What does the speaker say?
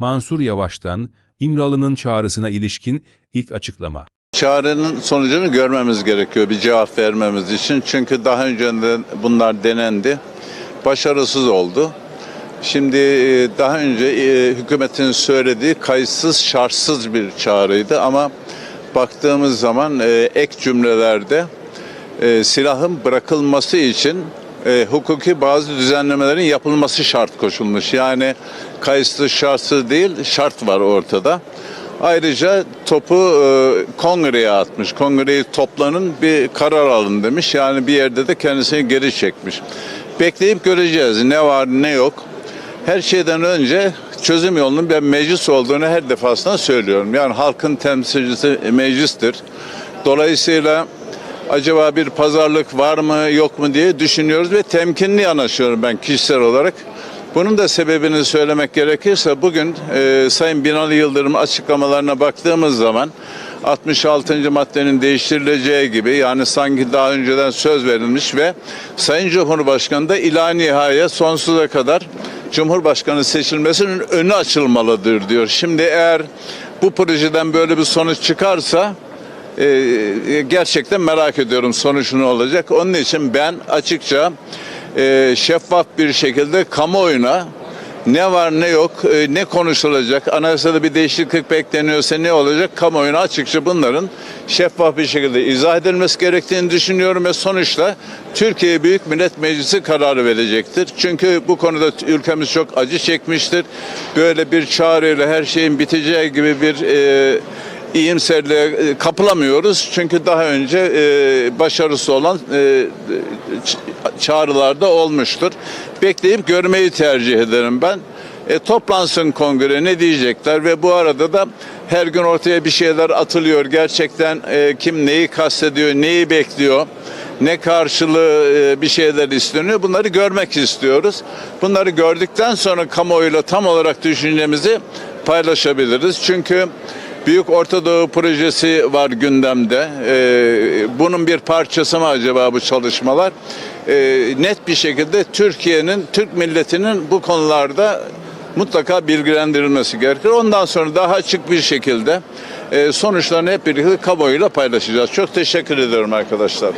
Mansur Yavaş'tan İmralı'nın çağrısına ilişkin ilk açıklama. Çağrının sonucunu görmemiz gerekiyor bir cevap vermemiz için. Çünkü daha önce bunlar denendi. Başarısız oldu. Şimdi e, daha önce e, hükümetin söylediği kayıtsız şartsız bir çağrıydı ama baktığımız zaman e, ek cümlelerde silahın bırakılması için e, hukuki bazı düzenlemelerin yapılması şart koşulmuş. Yani kayıtsız şartsız değil şart var ortada. Ayrıca topu e, kongreye atmış. Kongreyi toplanın bir karar alın demiş. Yani bir yerde de kendisini geri çekmiş. Bekleyip göreceğiz ne var ne yok. Her şeyden önce çözüm yolunun bir meclis olduğunu her defasında söylüyorum. Yani halkın temsilcisi meclistir. Dolayısıyla acaba bir pazarlık var mı yok mu diye düşünüyoruz ve temkinli yanaşıyorum ben kişisel olarak. Bunun da sebebini söylemek gerekirse bugün e, Sayın Binali Yıldırım açıklamalarına baktığımız zaman 66. maddenin değiştirileceği gibi yani sanki daha önceden söz verilmiş ve Sayın Cumhurbaşkanı da ila nihayet sonsuza kadar Cumhurbaşkanı seçilmesinin önü açılmalıdır diyor. Şimdi eğer bu projeden böyle bir sonuç çıkarsa e, gerçekten merak ediyorum sonuç ne olacak. Onun için ben açıkça e, şeffaf bir şekilde kamuoyuna ne var ne yok, e, ne konuşulacak, anayasada bir değişiklik bekleniyorsa ne olacak kamuoyuna açıkça bunların şeffaf bir şekilde izah edilmesi gerektiğini düşünüyorum ve sonuçta Türkiye Büyük Millet Meclisi kararı verecektir. Çünkü bu konuda ülkemiz çok acı çekmiştir. Böyle bir çağrıyla her şeyin biteceği gibi bir e, iyimserliğe e, kapılamıyoruz. Çünkü daha önce e, başarısı olan e, çağrılarda olmuştur. Bekleyip görmeyi tercih ederim ben. E, toplansın kongre ne diyecekler ve bu arada da her gün ortaya bir şeyler atılıyor. Gerçekten e, kim neyi kastediyor, neyi bekliyor, ne karşılığı e, bir şeyler isteniyor bunları görmek istiyoruz. Bunları gördükten sonra kamuoyuyla tam olarak düşüncemizi paylaşabiliriz. Çünkü Büyük Orta Doğu projesi var gündemde. Ee, bunun bir parçası mı acaba bu çalışmalar? Ee, net bir şekilde Türkiye'nin, Türk milletinin bu konularda mutlaka bilgilendirilmesi gerekir. Ondan sonra daha açık bir şekilde e, sonuçlarını hep birlikte kamuoyuyla paylaşacağız. Çok teşekkür ediyorum arkadaşlar.